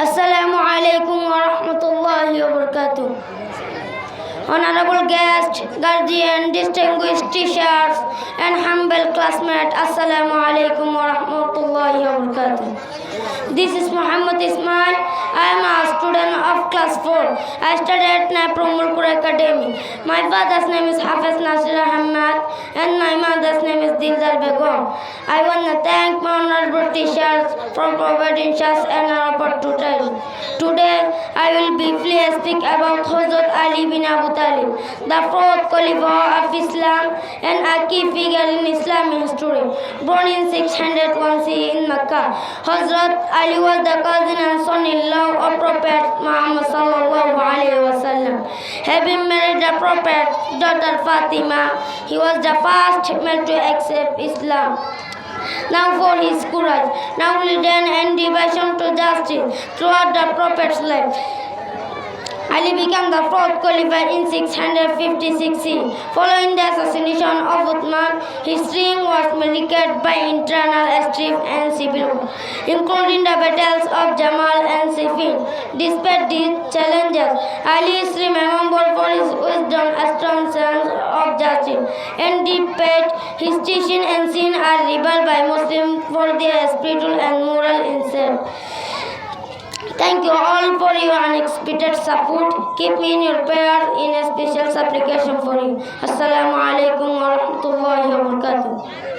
Assalamu alaikum wa rahmatullahi wa barakatuh. Honorable guests, guardian, distinguished teachers, and humble classmates, Assalamu alaikum wa rahmatullahi wa barakatuh. This is Muhammad Ismail. I am a student of class 4. I study at Napromulpur Academy. My father's name is Hafiz Nasir Ahmad and my mother's name is Dildar. I want to thank my honorable teachers for providing us an opportunity. Today, I will briefly speak about Hazrat Ali bin Abu Talib, the fourth Caliph of Islam and a key figure in Islamic history. Born in 601 CE in Mecca, Hazrat Ali was the cousin and son-in-law of Prophet Muhammad. Having married the Prophet's daughter Fatima, he was the first male to accept Islam. Now for his courage, now knowledge and devotion to justice throughout the Prophet's life. Ali became the fourth Caliph in 656 CE. Following the assassination of Uthman, his reign was marked by internal strife and civil war, including the battles of Jamal and Siffin. Despite these challenges, Ali is remembered for his wisdom, strong sense of justice, and deep faith. His teaching and sin are revered by Muslims for their spiritual and moral insight. Thank you all for your unexpected support. Keep in your prayer in a special supplication for you. Assalamu alaikum wa rahmatullahi wa barakatuh.